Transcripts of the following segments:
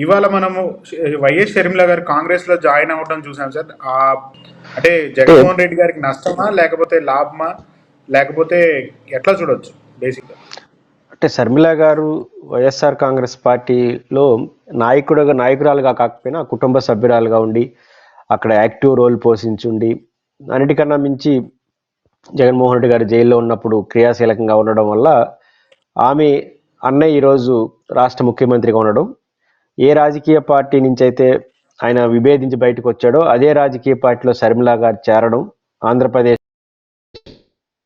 ఇవాళ మనము వైఎస్ షర్మిల గారు కాంగ్రెస్లో జాయిన్ అవ్వడం చూసాం సార్. ఆ అంటే జగన్మోహన్ రెడ్డి గారికి నష్టమా లేకపోతే లాభమా లేకపోతే ఎట్లా చూడొచ్చు బేసిక్ అంటే శర్మిల గారు వైఎస్ఆర్ కాంగ్రెస్ పార్టీలో నాయకుడుగా నాయకురాలుగా కాకపోయినా కుటుంబ సభ్యురాలుగా ఉండి అక్కడ యాక్టివ్ రోల్ పోషించుండి అన్నిటికన్నా మించి జగన్మోహన్ రెడ్డి గారు జైల్లో ఉన్నప్పుడు క్రియాశీలకంగా ఉండడం వల్ల ఆమె అన్నయ్య ఈరోజు రాష్ట్ర ముఖ్యమంత్రిగా ఉండడం ఏ రాజకీయ పార్టీ నుంచి అయితే ఆయన విభేదించి బయటకు వచ్చాడో అదే రాజకీయ పార్టీలో శర్మిలా గారు చేరడం ఆంధ్రప్రదేశ్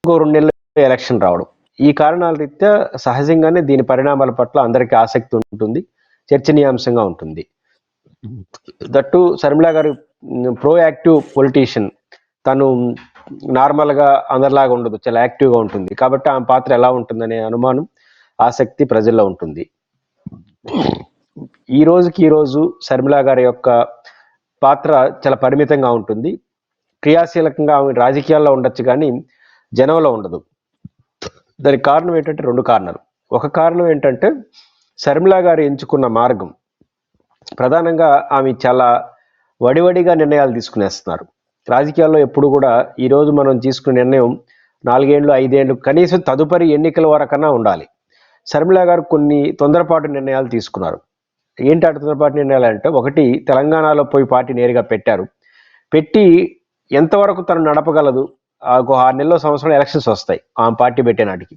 ఇంకో రెండు నెలల ఎలక్షన్ రావడం. ఈ కారణాల రీత్యా సహజంగానే దీని పరిణామాల పట్ల అందరికీ ఆసక్తి ఉంటుంది చర్చనీయాంశంగా ఉంటుంది. దట్టు శర్మిలా గారు ప్రో యాక్టివ్ పొలిటీషియన్. తను నార్మల్గా అందరిలాగా ఉండదు చాలా యాక్టివ్గా ఉంటుంది. కాబట్టి ఆమె పాత్ర ఎలా ఉంటుందనే అనుమానం ఆసక్తి ప్రజల్లో ఉంటుంది. ఈ రోజుకి ఈ రోజు శర్మిలా గారి యొక్క పాత్ర చాలా పరిమితంగా ఉంటుంది. క్రియాశీలకంగా ఆమె రాజకీయాల్లో ఉండొచ్చు కానీ జనంలో ఉండదు. దానికి కారణం ఏంటంటే రెండు కారణాలు. ఒక కారణం ఏంటంటే శర్మిలా గారు ఎంచుకున్న మార్గం. ప్రధానంగా ఆమె చాలా వడివడిగా నిర్ణయాలు తీసుకునేస్తున్నారు. రాజకీయాల్లో ఎప్పుడు కూడా ఈరోజు మనం తీసుకునే నిర్ణయం నాలుగేళ్ళు ఐదేళ్ళు కనీసం తదుపరి ఎన్నికల వరకన్నా ఉండాలి. శర్మిలా గారు కొన్ని తొందరపాటు నిర్ణయాలు తీసుకున్నారు. ఏంటి అటు పార్టీ నిర్ణయాలు అంటే ఒకటి తెలంగాణలో పోయి పార్టీ నేరుగా పెట్టారు. పెట్టి ఎంతవరకు తను నడపగలదు? ఆ ఒక ఆరు నెలల సంవత్సరం ఎలక్షన్స్ వస్తాయి ఆ పార్టీ పెట్టే నాటికి.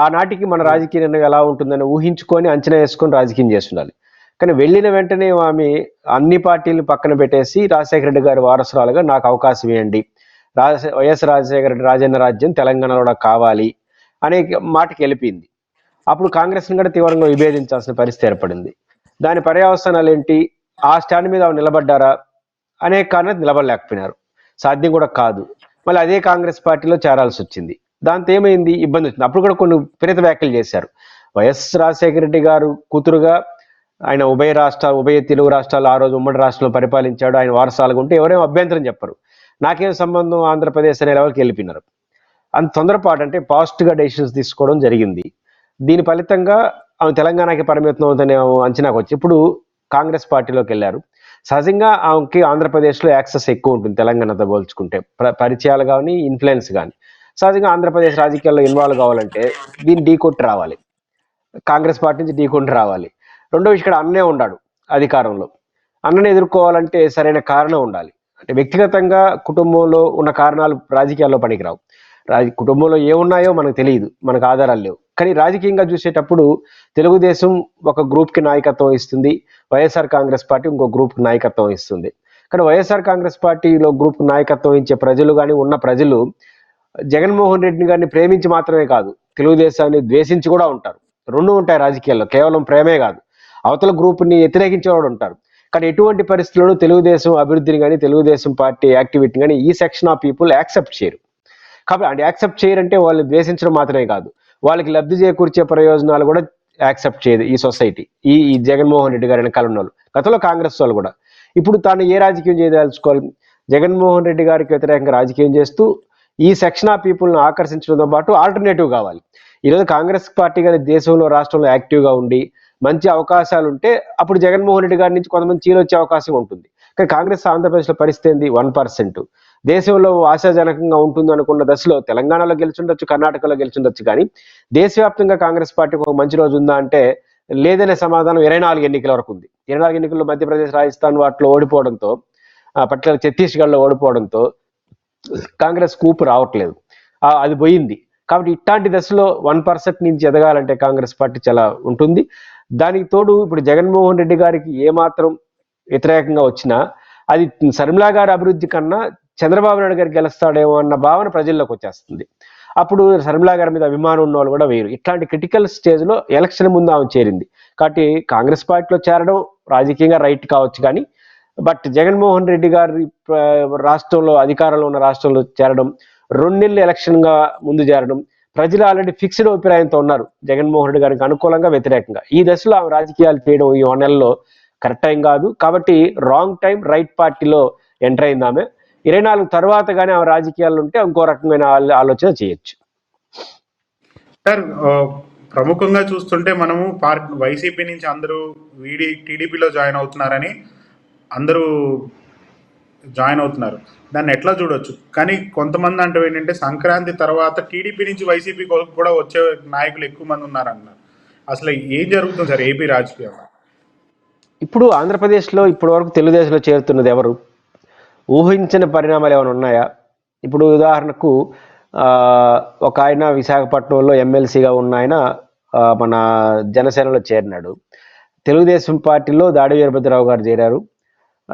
ఆ నాటికి మన రాజకీయ నిర్ణయం ఎలా ఉంటుందని ఊహించుకొని అంచనా వేసుకొని రాజకీయం చేస్తుండాలి. కానీ వెళ్ళిన వెంటనే ఆమె అన్ని పార్టీలు పక్కన పెట్టేసి రాజశేఖర రెడ్డి గారి వారసురాలుగా నాకు అవకాశం ఇవ్వండి. రాజ వైఎస్ రాజశేఖర రెడ్డి రాజేంద్ర రాజ్యం తెలంగాణలో కూడా కావాలి అనే మాటకి వెళ్ళిపోయింది. అప్పుడు కాంగ్రెస్ని కూడా తీవ్రంగా విభేదించాల్సిన పరిస్థితి ఏర్పడింది. దాని పర్యవసానాలు ఏంటి ఆ స్టాండ్ మీద ఆమె నిలబడ్డారా? అనే కారణం నిలబడలేకపోయినారు. సాధ్యం కూడా కాదు. మళ్ళీ అదే కాంగ్రెస్ పార్టీలో చేరాల్సి వచ్చింది దాంతో ఏమైంది ఇబ్బంది వచ్చింది. అప్పుడు కూడా కొన్ని విపరీత వ్యాఖ్యలు చేశారు. వైఎస్ రాజశేఖర రెడ్డి గారు కూతురుగా ఆయన ఉభయ రాష్ట్రాలు ఉభయ తెలుగు రాష్ట్రాలు ఆ రోజు ఉమ్మడి రాష్ట్రంలో పరిపాలించాడు. ఆయన వారసాలుగా ఉంటే ఎవరేమో అభ్యంతరం చెప్పరు. నాకేం సంబంధం ఆంధ్రప్రదేశ్ అనే లెవెల్కి వెళ్ళిపోయినారు. అంత తొందరపాటు అంటే పాజిటివ్గా డెసిషన్స్ తీసుకోవడం జరిగింది. దీని ఫలితంగా ఆమె తెలంగాణకి పరిమితం అవుతుందనే అంచనాకు వచ్చి ఇప్పుడు కాంగ్రెస్ పార్టీలోకి వెళ్ళారు. సహజంగా ఆమెకి ఆంధ్రప్రదేశ్లో యాక్సెస్ ఎక్కువ ఉంటుంది తెలంగాణతో పోల్చుకుంటే. పరిచయాలు కానీ ఇన్ఫ్లుయెన్స్ కానీ సహజంగా ఆంధ్రప్రదేశ్ రాజకీయాల్లో ఇన్వాల్వ్ కావాలంటే దీన్ని ఢీ కొట్టి రావాలి. కాంగ్రెస్ పార్టీ నుంచి ఢీ కొట్టి రావాలి. రెండో విషయం ఇక్కడ అన్నే ఉన్నాడు అధికారంలో. అన్నని ఎదుర్కోవాలంటే సరైన కారణం ఉండాలి. అంటే వ్యక్తిగతంగా కుటుంబంలో ఉన్న కారణాలు రాజకీయాల్లో పనికిరావు. రాజ కుటుంబంలో ఏమున్నాయో మనకు తెలియదు. మనకు ఆధారాలు లేవు. కానీ రాజకీయంగా చూసేటప్పుడు తెలుగుదేశం ఒక గ్రూప్కి నాయకత్వం ఇస్తుంది వైఎస్ఆర్ కాంగ్రెస్ పార్టీ ఇంకో గ్రూప్కి నాయకత్వం ఇస్తుంది. కానీ వైఎస్ఆర్ కాంగ్రెస్ పార్టీలో గ్రూప్ నాయకత్వం ఇచ్చే ప్రజలు కానీ ఉన్న ప్రజలు జగన్మోహన్ రెడ్డి గారిని ప్రేమించి మాత్రమే కాదు తెలుగుదేశాన్ని ద్వేషించి కూడా ఉంటారు. రెండు ఉంటాయి రాజకీయాల్లో కేవలం ప్రేమే కాదు. అవతల గ్రూప్ని వ్యతిరేకించే వాళ్ళు ఉంటారు. కానీ ఎటువంటి పరిస్థితుల్లో తెలుగుదేశం అభివృద్ధిని కానీ తెలుగుదేశం పార్టీ యాక్టివిటీని కానీ ఈ సెక్షన్ ఆఫ్ పీపుల్ యాక్సెప్ట్ చేయరు. కాబట్టి అంటే యాక్సెప్ట్ చేయరంటే వాళ్ళు ద్వేషించడం మాత్రమే కాదు. వాళ్ళకి లబ్ధి చేకూర్చే ప్రయోజనాలు కూడా యాక్సెప్ట్ చేయదు ఈ సొసైటీ. ఈ ఈ జగన్మోహన్ రెడ్డి గారి వెనకాల ఉన్న వాళ్ళు గతంలో కాంగ్రెస్ వాళ్ళు కూడా. ఇప్పుడు తాను ఏ రాజకీయం చేయదలుచుకోవాలి? జగన్మోహన్ రెడ్డి గారికి వ్యతిరేకంగా రాజకీయం చేస్తూ ఈ సెక్షన్ ఆఫ్ పీపుల్ని ఆకర్షించడంతో పాటు ఆల్టర్నేటివ్ కావాలి. ఈరోజు కాంగ్రెస్ పార్టీ కానీ దేశంలో రాష్ట్రంలో యాక్టివ్గా ఉండి మంచి అవకాశాలు ఉంటే అప్పుడు జగన్మోహన్ రెడ్డి గారి నుంచి కొంతమంది చీలొచ్చే వచ్చే అవకాశం ఉంటుంది. కానీ కాంగ్రెస్ ఆంధ్రప్రదేశ్లో పరిస్థితి ఏంది? One percent. దేశంలో ఆశాజనకంగా ఉంటుంది అనుకున్న దశలో తెలంగాణలో గెలుచుండొచ్చు కర్ణాటకలో గెలుచుండొచ్చు కానీ దేశవ్యాప్తంగా కాంగ్రెస్ పార్టీకి ఒక మంచి రోజు ఉందా అంటే లేదనే సమాధానం ఇరవై నాలుగు ఎన్నికల వరకు ఉంది. ఇరవై నాలుగు ఎన్నికల్లో మధ్యప్రదేశ్ రాజస్థాన్ వాటిలో ఓడిపోవడంతో పట్ల ఛత్తీస్గఢ్లో ఓడిపోవడంతో కాంగ్రెస్ కూపు రావట్లేదు. అది పోయింది. కాబట్టి ఇట్లాంటి దశలో వన్ పర్సెంట్ నుంచి ఎదగాలంటే కాంగ్రెస్ పార్టీ చాలా ఉంటుంది. దానికి తోడు ఇప్పుడు జగన్మోహన్ రెడ్డి గారికి ఏమాత్రం వ్యతిరేకంగా వచ్చినా అది శర్మిలా గారి అభివృద్ధి కన్నా చంద్రబాబు నాయుడు గారికి గెలుస్తాడేమో అన్న భావన ప్రజల్లోకి వచ్చేస్తుంది. అప్పుడు శర్మిలా గారి మీద అభిమానం ఉన్న వాళ్ళు కూడా వేరు. ఇట్లాంటి క్రిటికల్ స్టేజ్లో ఎలక్షన్ ముందు ఆమె చేరింది. కాబట్టి కాంగ్రెస్ పార్టీలో చేరడం రాజకీయంగా రైట్ కావచ్చు కానీ బట్ జగన్మోహన్ రెడ్డి గారి రాష్ట్రంలో అధికారంలో ఉన్న రాష్ట్రంలో చేరడం రెండు నెలలు ముందు చేరడం ప్రజలు ఆల్రెడీ ఫిక్స్డ్ అభిప్రాయంతో ఉన్నారు. జగన్మోహన్ రెడ్డి గారికి అనుకూలంగా వ్యతిరేకంగా. ఈ దశలో ఆమె రాజకీయాలు చేయడం ఈ వన్ నెలలో కరెక్ట్ టైం కాదు. కాబట్టి రాంగ్ టైం రైట్ పార్టీలో ఎంటర్ అయింది ఆమె. ఇరవై నాలుగు తర్వాత కానీ ఆమె రాజకీయాలు ఉంటే ఇంకో రకమైన ఆలో- ఆలోచన చేయొచ్చు. సార్ ప్రముఖంగా చూస్తుంటే మనము పార్టీ వైసీపీ నుంచి అందరూ వీడి టీడీపీలో జాయిన్ అవుతున్నారని అందరూ జాయిన్ అవుతున్నారు. దాన్ని ఎట్లా చూడొచ్చు? కానీ కొంతమంది అంటే ఏంటంటే సంక్రాంతి తర్వాత టీడీపీ నుంచి వైసీపీ కూడా వచ్చే నాయకులు ఎక్కువ మంది ఉన్నారన్నారు అసలు ఏం జరుగుతుంది సార్ ఏపీ రాజకీయం ఇప్పుడు ఆంధ్రప్రదేశ్లో ఇప్పటి వరకు తెలుగుదేశంలో చేరుతున్నది ఎవరు? ఊహించిన పరిణామాలు ఏమైనా ఉన్నాయా? ఇప్పుడు ఉదాహరణకు ఒక ఆయన విశాఖపట్నంలో ఎమ్మెల్సీగా ఉన్న ఆయన మన జనసేనలో చేరినాడు. తెలుగుదేశం పార్టీలో దాడి వీరభద్రరావు గారు చేరారు.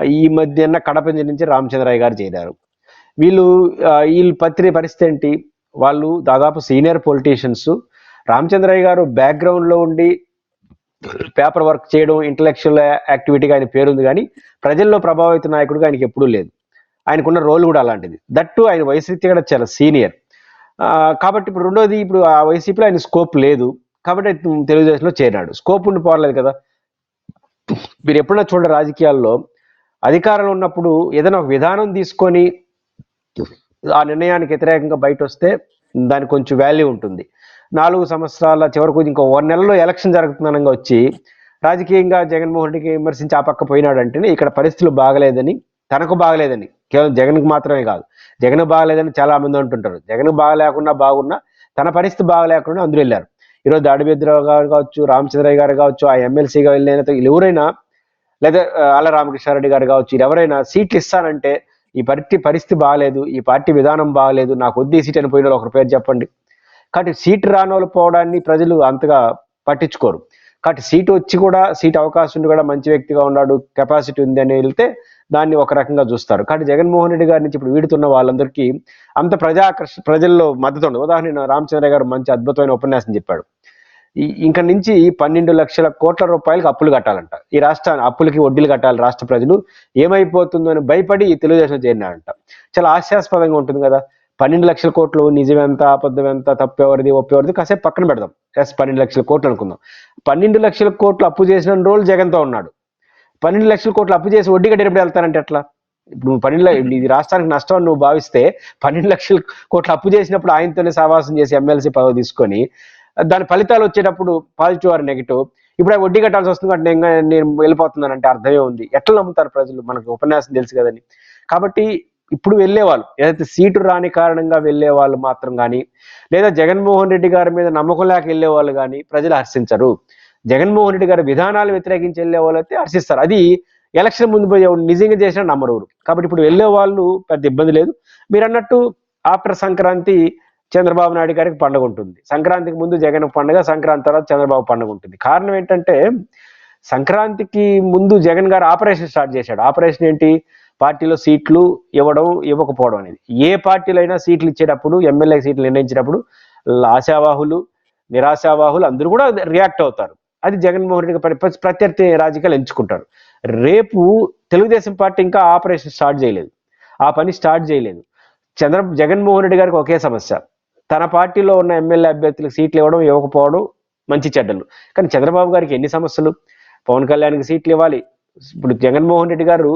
ఈ మధ్యన కడప నుంచి రామచంద్రయ్య గారు చేరారు. వీళ్ళు వీళ్ళు పత్రిక పత్రి పరిస్థితి ఏంటి? వాళ్ళు దాదాపు సీనియర్ పొలిటీషియన్స్. రామచంద్రయ్య గారు బ్యాక్గ్రౌండ్లో ఉండి పేపర్ వర్క్ చేయడం ఇంటలెక్చువల్ యాక్టివిటీగా ఆయన పేరుంది కానీ ప్రజల్లో ప్రభావిత నాయకుడిగా ఆయనకి ఎప్పుడూ లేదు. ఆయనకున్న రోల్ కూడా అలాంటిది. దట్టు ఆయన వయసు కూడా చాలా సీనియర్ కాబట్టి ఇప్పుడు రెండోది ఇప్పుడు ఆ వైసీపీలో ఆయన స్కోప్ లేదు. కాబట్టి తెలుగుదేశంలో చేరాడు. స్కోప్ ఉండి పోరలేదు కదా. మీరు ఎప్పుడైనా చూడండి రాజకీయాల్లో అధికారంలో ఉన్నప్పుడు ఏదైనా ఒక విధానం తీసుకొని ఆ నిర్ణయానికి వ్యతిరేకంగా బయట వస్తే దానికి కొంచెం వాల్యూ ఉంటుంది. నాలుగు సంవత్సరాల చివరకు ఇంకో ఒక నెలలో ఎలక్షన్ జరుగుతుందనంగా వచ్చి రాజకీయంగా జగన్మోహన్ రెడ్డికి విమర్శించి ఆ పక్క పోయినాడంటేనే ఇక్కడ పరిస్థితులు బాగలేదని తనకు బాగలేదని కేవలం జగన్కి మాత్రమే కాదు. జగన్ బాగలేదని చాలా మంది అంటుంటారు. జగన్ బాగలేకుండా బాగున్నా తన పరిస్థితి బాగలేకుండా అందరూ వెళ్ళారు. ఈరోజు దాడిబెద్రావు గారు కావచ్చు రామచంద్రయ్య గారు కావచ్చు ఆ ఎమ్మెల్సీగా వెళ్ళిన ఎవరైనా లేదా ఆ, రామకృష్ణారెడ్డి గారు కావచ్చు ఎవరైనా సీట్లు ఇస్తానంటే ఈ పార్టీ పరిస్థితి బాగాలేదు ఈ పార్టీ విధానం బాగాలేదు నాకు వద్దు సీట్ అని పోయిన వాళ్ళు ఒకరి పేరు చెప్పండి. కాబట్టి సీట్ రాని వాళ్ళు పోవడాన్ని ప్రజలు అంతగా పట్టించుకోరు. కాబట్టి సీటు వచ్చి కూడా సీట్ అవకాశం ఉండి కూడా మంచి వ్యక్తిగా ఉన్నాడు కెపాసిటీ ఉంది అని వెళ్తే దాన్ని ఒక రకంగా చూస్తారు. కానీ జగన్మోహన్ రెడ్డి గారి నుంచి ఇప్పుడు వీడుతున్న వాళ్ళందరికీ అంత ప్రజాకర్ష ప్రజల్లో మద్దతు ఉండదు ఉదాహరణ రామచంద్ర గారు మంచి అద్భుతమైన ఉపన్యాసం చెప్పాడు. ఈ- ఇంక నుంచి పన్నెండు లక్షల కోట్ల రూపాయలకు అప్పులు కట్టాలంట. ఈ రాష్ట్ర అప్పులకి వడ్డీలు కట్టాలి రాష్ట్ర ప్రజలు. ఏమైపోతుందో అని భయపడి తెలుగుదేశం చేరినాడంట చాలా హాస్యాస్పదంగా ఉంటుంది కదా. పన్నెండు లక్షల కోట్లు నిజమెంత అబద్ధం ఎంత తప్పు ఎవరిది కాసేపు పక్కన పెడదాం. ఎస్ పన్నెండు లక్షల కోట్లు అనుకుందాం. పన్నెండు లక్షల కోట్లు అప్పు చేసిన రోజులు జగన్తో ఉన్నాడు. పన్నెండు లక్షల కోట్లు అప్పు చేసి వడ్డీ కట్టేటప్పుడు వెళ్తానంటే ఎట్లా? ఇప్పుడు నువ్వు పన్నెండు ఇది రాష్ట్రానికి నష్టం అని నువ్వు భావిస్తే పన్నెండు లక్షల కోట్లు అప్పు చేసినప్పుడు ఆయనతోనే సావాసం చేసి ఎమ్మెల్సీ పదవి తీసుకొని దాని ఫలితాలు వచ్చేటప్పుడు పాజిటివ్ ఆర్ నెగిటివ్? ఇప్పుడు వడ్డీ కట్టాల్సి వస్తుంది అంటే నేను నేను వెళ్ళిపోతున్నానంటే అర్థమే ఉంది. ఎట్లా నమ్ముతారు ప్రజలు? మనకు ఉపన్యాసం తెలుసు కదని కాబట్టి ఇప్పుడు వెళ్ళేవాళ్ళు ఏదైతే సీటు రాని కారణంగా వెళ్ళే వాళ్ళు మాత్రం కానీ లేదా జగన్మోహన్ రెడ్డి గారి మీద నమ్మకం లేక వెళ్ళే వాళ్ళు కానీ ప్రజలు హర్షించరు. జగన్మోహన్ రెడ్డి గారి విధానాలు వ్యతిరేకించి వెళ్ళే వాళ్ళైతే అయితే హర్షిస్తారు. అది ఎలక్షన్ ముందు పోయే నిజంగా చేసిన నమ్మరు కాబట్టి ఇప్పుడు వెళ్ళే వాళ్ళు పెద్ద ఇబ్బంది లేదు. మీరు అన్నట్టు ఆఫ్టర్ సంక్రాంతి చంద్రబాబు నాయుడు గారికి పండుగ ఉంటుంది. సంక్రాంతికి ముందు జగన్ పండుగ సంక్రాంతి తర్వాత చంద్రబాబు పండుగ ఉంటుంది. కారణం ఏంటంటే సంక్రాంతికి ముందు జగన్ గారు ఆపరేషన్ స్టార్ట్ చేశాడు. ఆపరేషన్ ఏంటి? పార్టీలో సీట్లు ఇవ్వడం ఇవ్వకపోవడం అనేది. ఏ పార్టీలో అయినా సీట్లు ఇచ్చేటప్పుడు ఎమ్మెల్యే సీట్లు నిర్ణయించేటప్పుడు ఆశావాహులు నిరాశావాహులు అందరూ కూడా రియాక్ట్ అవుతారు. అది జగన్మోహన్ రెడ్డి ప్రత్యర్థి రాజకీయాలు ఎంచుకుంటారు రేపు తెలుగుదేశం పార్టీ ఇంకా ఆపరేషన్ స్టార్ట్ చేయలేదు. ఆ పని స్టార్ట్ చేయలేదు. చంద్ర జగన్మోహన్ రెడ్డి గారికి ఒకే సమస్య. తన పార్టీలో ఉన్న ఎమ్మెల్యే అభ్యర్థులకు సీట్లు ఇవ్వడం ఇవ్వకపోవడం మంచి చెడ్డలు. కానీ చంద్రబాబు గారికి ఎన్ని సమస్యలు? పవన్ కళ్యాణ్కి సీట్లు ఇవ్వాలి. ఇప్పుడు జగన్మోహన్ రెడ్డి గారు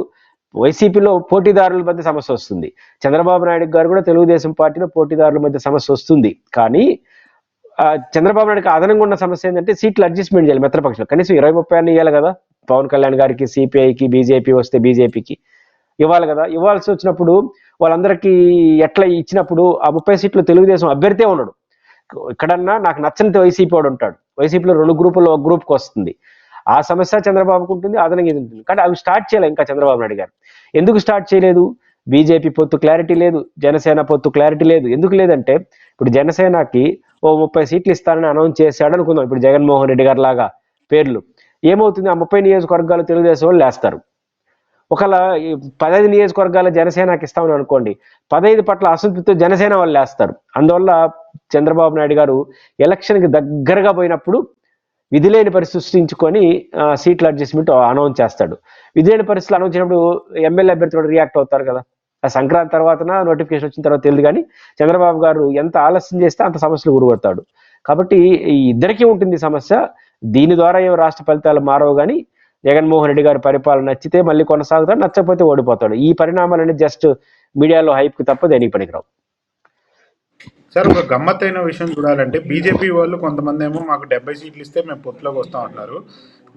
వైసీపీలో పోటీదారుల మధ్య సమస్య వస్తుంది. చంద్రబాబు నాయుడు గారు కూడా తెలుగుదేశం పార్టీలో పోటీదారుల మధ్య సమస్య వస్తుంది. కానీ చంద్రబాబు నాయుడుకి అదనంగా ఉన్న సమస్య ఏంటంటే సీట్లు అడ్జస్ట్మెంట్ చేయాలి మిత్రపక్షంలో. కనీసం ఇరవై ముప్పై అన్ని ఇవ్వాలి కదా. పవన్ కళ్యాణ్ గారికి సిపిఐకి బీజేపీ వస్తే బీజేపీకి ఇవ్వాలి కదా. ఇవ్వాల్సి వచ్చినప్పుడు వాళ్ళందరికీ ఎట్లా ఇచ్చినప్పుడు ఆ ముప్పై సీట్లు తెలుగుదేశం అభ్యర్థే ఉన్నాడు ఎక్కడన్నా నాకు నచ్చని వైసీపీ వాడు ఉంటాడు. వైసీపీలో రెండు గ్రూపుల్లో ఒక గ్రూప్కి వస్తుంది. ఆ సమస్య చంద్రబాబుకు ఉంటుంది అదనంగా ఇది ఉంటుంది. కానీ అవి స్టార్ట్ చేయలే ఇంకా చంద్రబాబు నాయుడు గారు. ఎందుకు స్టార్ట్ చేయలేదు? బీజేపీ పొత్తు క్లారిటీ లేదు జనసేన పొత్తు క్లారిటీ లేదు. ఎందుకు లేదంటే ఇప్పుడు జనసేనకి ఓ ముప్పై సీట్లు ఇస్తానని అనౌన్స్ చేశాడు అనుకుందాం. ఇప్పుడు జగన్మోహన్ రెడ్డి గారి లాగా పేర్లు. ఏమవుతుంది? ఆ ముప్పై నియోజకవర్గాలు తెలుగుదేశం వాళ్ళు లేస్తారు. ఒకవేళ పదహైదు నియోజకవర్గాల జనసేనకి ఇస్తామని అనుకోండి పదహైదు పట్ల అసంతృప్తితో జనసేన వాళ్ళు లేస్తారు. అందువల్ల చంద్రబాబు నాయుడు గారు ఎలక్షన్కి దగ్గరగా పోయినప్పుడు విధిలేని పరిస్థితి సృష్టించుకొని సీట్ల అడ్జస్ట్మెంట్ అనౌన్స్ చేస్తాడు. విధిలేని పరిస్థితులు అనౌన్స్ చేసినప్పుడు ఎమ్మెల్యే అభ్యర్థులు రియాక్ట్ అవుతారు కదా. ఆ సంక్రాంతి తర్వాత నోటిఫికేషన్ వచ్చిన తర్వాత తెలియదు కానీ చంద్రబాబు గారు ఎంత ఆలస్యం చేస్తే అంత సమస్యలు గురగొడతాడు కాబట్టి ఈ ఇద్దరికీ ఉంటుంది సమస్య. దీని ద్వారా ఏం రాష్ట్ర ఫలితాలు మారవు కానీ జగన్మోహన్ రెడ్డి గారి పరిపాలన నచ్చితే మళ్ళీ కొనసాగుతాడు నచ్చకపోతే ఓడిపోతాడు. ఈ పరిణామాలన్నీ జస్ట్ మీడియాలో హైప్కి తప్ప దేనికి పనికిరావు. సార్ ఒక గమ్మత్తైన విషయం చూడాలంటే బీజేపీ వాళ్ళు కొంతమంది ఏమో మాకు డెబ్బై సీట్లు ఇస్తే మేము పొత్తులోకి వస్తాం అంటున్నారు.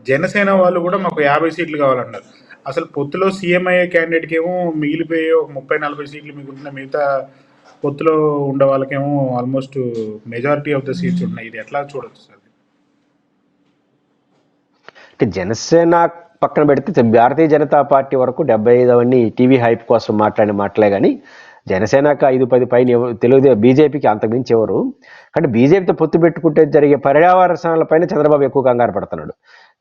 జనసేన వాళ్ళు కూడా మాకు యాభై సీట్లు కావాలన్నారు అసలు పొత్తులో సీఎం అయ్యే క్యాండిడేట్కి ఏమో మిగిలిపోయే ఒక ముప్పై నలభై సీట్లు మిగులుతున్న మిగతా పొత్తులో ఉండే వాళ్ళకేమో almost majority of the seats ఉన్నాయి. ఇది ఎట్లా చూడొచ్చు సార్? అంటే జనసేన పక్కన పెడితే భారతీయ జనతా పార్టీ వరకు డెబ్బై ఐదు అవన్నీ టీవీ హైప్ కోసం మాట్లాడిన మాటలే కానీ జనసేనకు ఐదు పది పైన ఎవ- తెలుగు బీజేపీకి అంతకుమించి ఎవరు. కానీ బీజేపీతో పొత్తు పెట్టుకుంటే జరిగే పర్యావరణాలపైన చంద్రబాబు ఎక్కువ కంగారు పడుతున్నాడు.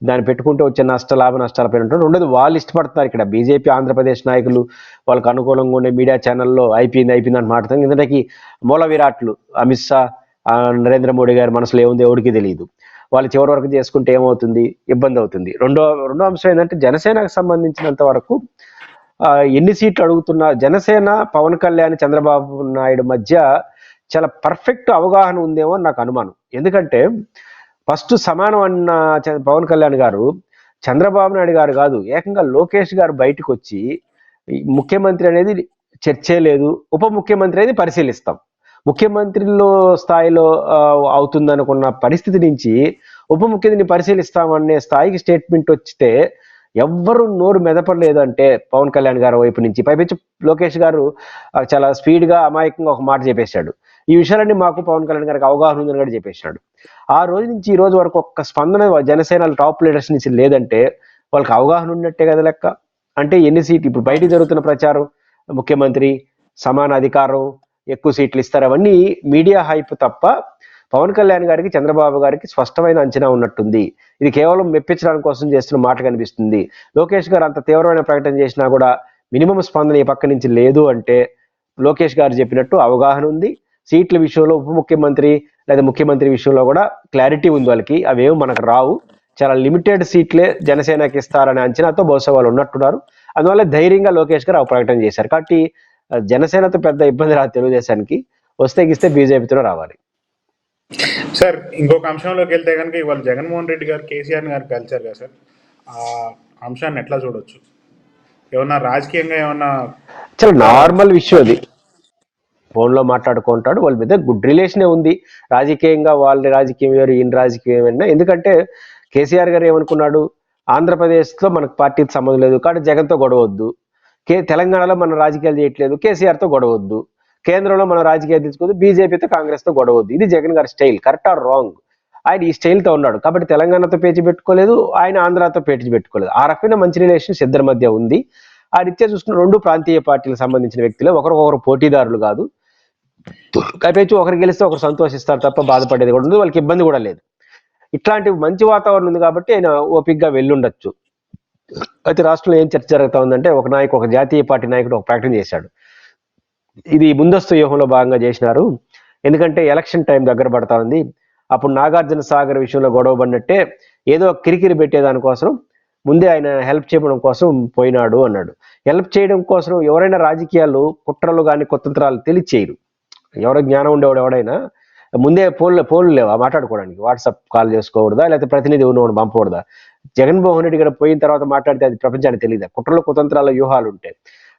దాన్ని పెట్టుకుంటూ వచ్చే నష్ట లాభ నష్టాలపై ఉంటుంది. రెండోది వాళ్ళు ఇష్టపడుతున్నారు ఇక్కడ. బీజేపీ ఆంధ్రప్రదేశ్ నాయకులు వాళ్ళకి అనుకూలంగా ఉండే మీడియా ఛానల్లో అయిపోయింది అయిపోయింది అని మాట్లాడుతాం. ఎందుకంటే మూల విరాట్లు అమిత్ షా నరేంద్ర మోడీ గారి మనసులో ఏముంది ఎవరికి తెలియదు. వాళ్ళు చివరి వరకు చేసుకుంటే ఏమవుతుంది? ఇబ్బంది అవుతుంది. రెండో రెండో అంశం ఏంటంటే జనసేనకు సంబంధించినంత వరకు ఎన్ని సీట్లు అడుగుతున్నా జనసేన పవన్ కళ్యాణ్ చంద్రబాబు నాయుడు మధ్య చాలా పర్ఫెక్ట్ అవగాహన ఉందేమో అని నాకు అనుమానం. ఎందుకంటే ఫస్ట్ సమానం అన్న పవన్ కళ్యాణ్ గారు చంద్రబాబు నాయుడు గారు కాదు ఏకంగా లోకేష్ గారు బయటకు వచ్చి ముఖ్యమంత్రి అనేది చర్చే లేదు ఉప ముఖ్యమంత్రి అనేది పరిశీలిస్తాం. ముఖ్యమంత్రిలో స్థాయిలో అవుతుందనుకున్న పరిస్థితి నుంచి ఉప ముఖ్యమంత్రిని పరిశీలిస్తామనే స్థాయికి స్టేట్మెంట్ వచ్చితే ఎవ్వరు నోరు మెదపలేదంటే పవన్ కళ్యాణ్ గారి వైపు నుంచి. పైపించి లోకేష్ గారు చాలా స్పీడ్గా అమాయకంగా ఒక మాట చెప్పేశాడు. ఈ విషయాలన్నీ మాకు పవన్ కళ్యాణ్ గారికి అవగాహన ఉందని కూడా చెప్పేసినాడు ఆ రోజు నుంచి ఈ రోజు వరకు ఒక్క స్పందన జనసేన టాప్ లీడర్స్ నుంచి లేదంటే వాళ్ళకి అవగాహన ఉన్నట్టే కదా లెక్క. అంటే ఎన్ని సీట్లు? ఇప్పుడు బయట జరుగుతున్న ప్రచారం ముఖ్యమంత్రి సమాన అధికారం ఎక్కువ సీట్లు ఇస్తారు అవన్నీ మీడియా హైప్ తప్ప పవన్ కళ్యాణ్ గారికి చంద్రబాబు గారికి స్పష్టమైన అంచనా ఉన్నట్టుంది. ఇది కేవలం మెప్పించడానికి కోసం చేస్తున్న మాట కనిపిస్తుంది. లోకేష్ గారు అంత తీవ్రమైన ప్రకటన చేసినా కూడా మినిమం స్పందన ఈ పక్క నుంచి లేదు అంటే లోకేష్ గారు చెప్పినట్టు అవగాహన ఉంది. సీట్ల విషయంలో ఉప ముఖ్యమంత్రి లేదా ముఖ్యమంత్రి విషయంలో కూడా క్లారిటీ ఉంది వాళ్ళకి. అవేమి మనకు రావు. చాలా లిమిటెడ్ సీట్లే జనసేనకి ఇస్తారనే అంచనాతో బహుశా వాళ్ళు ఉన్నట్టున్నారు. అందువల్ల ధైర్యంగా లోకేష్ గారు ఆ ప్రకటన చేశారు. కాబట్టి జనసేనతో పెద్ద ఇబ్బంది రాదు తెలుగుదేశానికి. వస్తే గిస్తే బీజేపీతో రావాలి. సార్ ఇంకొక అంశంలోకి వెళ్తే కనుక ఇవాళ జగన్మోహన్ రెడ్డి గారు కేసీఆర్ గారు కలిశారు కదా సార్. ఆ అంశాన్ని ఎట్లా చూడొచ్చు? ఏమన్నా రాజకీయంగా ఏమన్నా చాలా నార్మల్ విషయం అది. ఫోన్లో మాట్లాడుకుంటాడు వాళ్ళ మీద గుడ్ రిలేషనే ఉంది. రాజకీయంగా వాళ్ళ రాజకీయం వేరు ఈయన రాజకీయం ఏమైనా ఎందుకంటే కేసీఆర్ గారు ఏమనుకున్నాడు ఆంధ్రప్రదేశ్లో మనకు పార్టీకి సంబంధం లేదు కాబట్టి జగన్తో గొడవద్దు కే తెలంగాణలో మనం రాజకీయాలు చేయట్లేదు కేసీఆర్తో గొడవద్దు కేంద్రంలో మనం రాజకీయాలు తీసుకోవద్దు బీజేపీతో కాంగ్రెస్తో గొడవద్దు ఇది జగన్ గారి స్టైల్ కరెక్ట్ ఆర్ రాంగ్. ఆయన ఈ స్టైల్తో ఉన్నాడు కాబట్టి తెలంగాణతో పేచి పెట్టుకోలేదు ఆయన ఆంధ్రాతో పేచి పెట్టుకోలేదు. ఆ రకమైన మంచి రిలేషన్స్ ఇద్దరి మధ్య ఉంది. ఆ రీత్యా చూసుకున్న రెండు ప్రాంతీయ పార్టీలకు సంబంధించిన వ్యక్తులు ఒకరికొకరు పోటీదారులు కాదు. కనిపించి ఒకరు గెలిస్తే ఒకరు సంతోషిస్తారు తప్ప బాధపడేది కూడా ఉంది వాళ్ళకి ఇబ్బంది కూడా లేదు. ఇట్లాంటి మంచి వాతావరణం ఉంది కాబట్టి ఆయన ఓపిక్గా వెళ్ళుండొచ్చు. అయితే రాష్ట్రంలో ఏం చర్చ జరుగుతా ఉందంటే ఒక నాయకు ఒక జాతీయ పార్టీ నాయకుడు ఒక ప్రకటన చేశాడు. ఇది ముందస్తు వ్యూహంలో భాగంగా చేసినారు. ఎందుకంటే ఎలక్షన్ టైం దగ్గర పడతా ఉంది. అప్పుడు నాగార్జున సాగర్ విషయంలో గొడవ పడినట్టే ఏదో కిరికిరి పెట్టేదానికోసం ముందే ఆయన హెల్ప్ చేయడం కోసం పోయినాడు అన్నాడు. హెల్ప్ చేయడం కోసం ఎవరైనా రాజకీయాలు కుట్రలు కానీ కుతంత్రాలు తెలియచేయరు. ఎవరో జ్ఞానం ఉండేవాడు ఎవడైనా ముందే ఫోన్లు ఫోన్లు లేవా మాట్లాడుకోవడానికి? వాట్సాప్ కాల్ చేసుకోకూడదా? లేకపోతే ప్రతినిధి ఉన్నవాడు పంపకూడదా? జగన్మోహన్ రెడ్డి గారు పోయిన తర్వాత మాట్లాడితే అది ప్రపంచానికి తెలియదా? కుట్రలు కుతంత్రాల వ్యూహాలు ఉంటాయి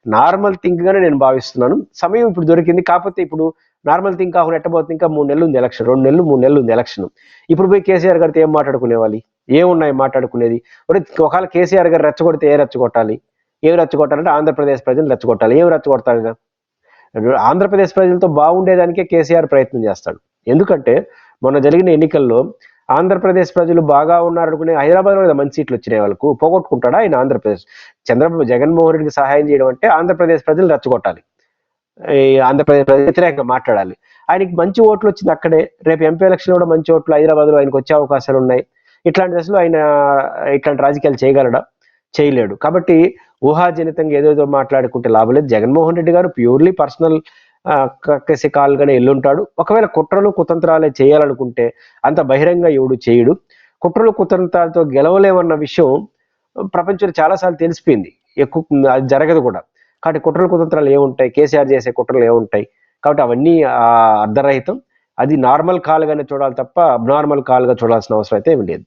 నార్మల్ థింక్ గానే నేను భావిస్తున్నాను. సమయం ఇప్పుడు దొరికింది. కాకపోతే ఇప్పుడు నార్మల్ థింక్ కాకుండా ఎట్టబోతుంది? ఇంకా మూడు నెలలు ఉంది ఎలక్షన్. రెండు నెలలు మూడు నెలలు ఉంది ఎలక్షన్. ఇప్పుడు పోయి కేసీఆర్ గారితో ఏం మాట్లాడుకునేవాలి? ఏమున్నాయి మాట్లాడుకునేది? ఒకవేళ కేసీఆర్ గారు రెచ్చగొడితే ఏ రెచ్చగొట్టాలి? ఏం రెచ్చగొట్టాలంటే ఆంధ్రప్రదేశ్ ప్రజలు రెచ్చగొట్టాలి. ఏం రెచ్చగొడతారు కదా? ఆంధ్రప్రదేశ్ ప్రజలతో బాగుండేదానికే కేసీఆర్ ప్రయత్నం చేస్తాడు. ఎందుకంటే మొన్న జరిగిన ఎన్నికల్లో ఆంధ్రప్రదేశ్ ప్రజలు బాగా ఉన్నారనుకునే హైదరాబాద్లో మంచి సీట్లు వచ్చినాయి వాళ్ళకు. పోగొట్టుకుంటాడా ఆయన ఆంధ్రప్రదేశ్? చంద్రబాబు జగన్మోహన్ రెడ్డికి సహాయం చేయడం అంటే ఆంధ్రప్రదేశ్ ప్రజలు రెచ్చగొట్టాలి. ఈ ఆంధ్రప్రదేశ్ ప్రజలు వ్యతిరేకంగా మాట్లాడాలి. ఆయనకి మంచి ఓట్లు వచ్చింది అక్కడే. రేపు ఎంపీ ఎలక్షన్ కూడా మంచి ఓట్లు హైదరాబాద్లో ఆయనకు వచ్చే అవకాశాలు ఉన్నాయి. ఇట్లాంటి దశలో ఆయన ఇట్లాంటి రాజకీయాలు చేయగలడా? చేయలేడు. కాబట్టి ఊహాజనితంగా ఏదేదో మాట్లాడుకుంటే లాభం లేదు. జగన్మోహన్ రెడ్డి గారు ప్యూర్లీ పర్సనల్ కక్కసి కాల్గానే ఎల్లుంటాడు. ఒకవేళ కుట్రలు కుతంత్రాలే చేయాలనుకుంటే అంత బహిరంగ ఎవడు చేయడు. కుట్రలు కుతంత్రాలతో గెలవలేమన్న విషయం ప్రపంచంలో చాలాసార్లు తెలిసిపోయింది. ఎక్కువ అది జరగదు కూడా. కాబట్టి కుట్రలు కుతంత్రాలు ఏముంటాయి? కేసీఆర్ చేసే కుట్రలు ఏముంటాయి? కాబట్టి అవన్నీ అర్ధరహితం అది నార్మల్ కాల్గానే చూడాలి తప్ప అబ్నార్మల్ కాల్గా చూడాల్సిన అవసరం అయితే ఏమి లేదు.